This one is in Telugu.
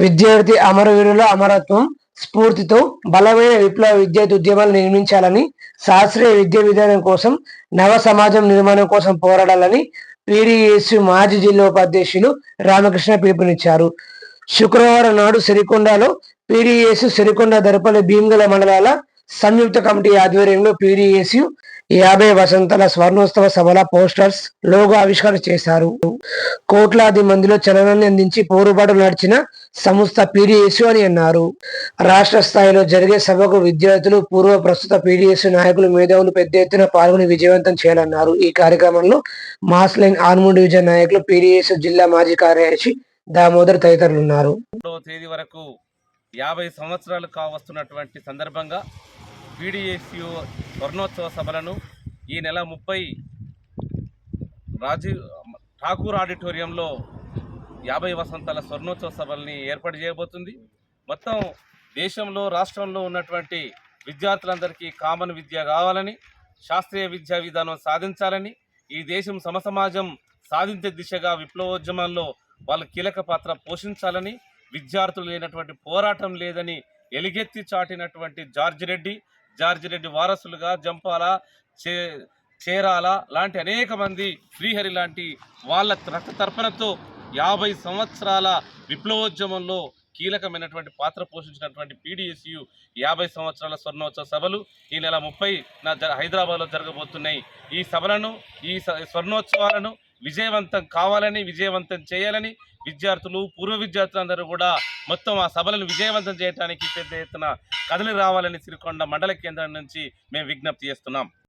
విద్యార్థి అమరవీరుల అమరత్వం స్ఫూర్తితో బలమైన విప్లవ విద్యార్థి ఉద్యమాలు నిర్మించాలని శాస్త్రీయ విద్యా విధానం కోసం నవ సమాజం నిర్మాణం కోసం పోరాడాలని పీడిఎస్యు మాజీ జిల్లా ఉపాధ్యక్షులు రామకృష్ణ పిలుపునిచ్చారు. శుక్రవారం నాడు సిరికొండలో పీడీఎస్ సిరికొండ దరపల్లి భీమగల మండలాల సంయుక్త కమిటీ ఆధ్వర్యంలో పీడిఎస్యు యాభై వసంతాల స్వర్ణోత్సవ సభల పోస్టర్స్ లోగో ఆవిష్కరణ చేశారు. కోట్లాది మందిలో చలనాన్ని అందించి పోరుబాటు నడిచిన సంస్థ పీడీఎస్ అని అన్నారు. రాష్ట్ర స్థాయిలో జరిగే సభకు విద్యార్థులు పూర్వ ప్రస్తుత పీడీఎస్ నాయకులు మేధావులు పెద్ద ఎత్తున పాల్గొని విజయవంతం చేయాలన్నారు. ఈ కార్యక్రమంలో మాస్లైన్ ఆర్మూర్ డివిజన్ నాయకులు పీడీఎస్ జిల్లా మాజీ కార్యదర్శి దామోదర్ తదితరులు ఉన్నారు తేదీ వరకు యాభై సంవత్సరాలు కావస్తున్నటువంటి సందర్భంగా పీడిఎస్యు స్వర్ణోత్సవ సభలను ఈ నెల ముప్పై రాజీవ్ ఠాకూర్ ఆడిటోరియంలో యాభై వసంతాల స్వర్ణోత్సవ సభల్ని ఏర్పాటు చేయబోతుంది. మొత్తం దేశంలో రాష్ట్రంలో ఉన్నటువంటి విద్యార్థులందరికీ కామన్ విద్య కావాలని శాస్త్రీయ విద్యా విధానం సాధించాలని ఈ దేశం సమసమాజం సాధించే దిశగా విప్లవోద్యమాల్లో వాళ్ళు కీలక పాత్ర పోషించాలని విద్యార్థులు లేనటువంటి పోరాటం లేదని ఎలుగెత్తి చాటినటువంటి జార్జ్ రెడ్డి జార్జిరెడ్డి వారసులుగా జంపాల చే చేరాల లాంటి అనేక మంది శ్రీహరి లాంటి వాళ్ళ రక్త తర్పణతో యాభై సంవత్సరాల విప్లవోద్యమంలో కీలకమైనటువంటి పాత్ర పోషించినటువంటి పీడిఎస్యు యాభై సంవత్సరాల స్వర్ణోత్సవ సభలు ఈ నెల ముప్పై నా జ- హైదరాబాద్లో జరగబోతున్నాయి. ఈ సభలను ఈ స- స్వర్ణోత్సవాలను విజయవంతం కావాలని విజయవంతం చేయాలని విద్యార్థులు పూర్వ విద్యార్థులందరూ కూడా మొత్తం ఆ సభలను విజయవంతం చేయడానికి పెద్ద ఎత్తున కదలి రావాలని సిరికొండ మండల కేంద్రం నుంచి మేము విజ్ఞప్తి చేస్తున్నాం.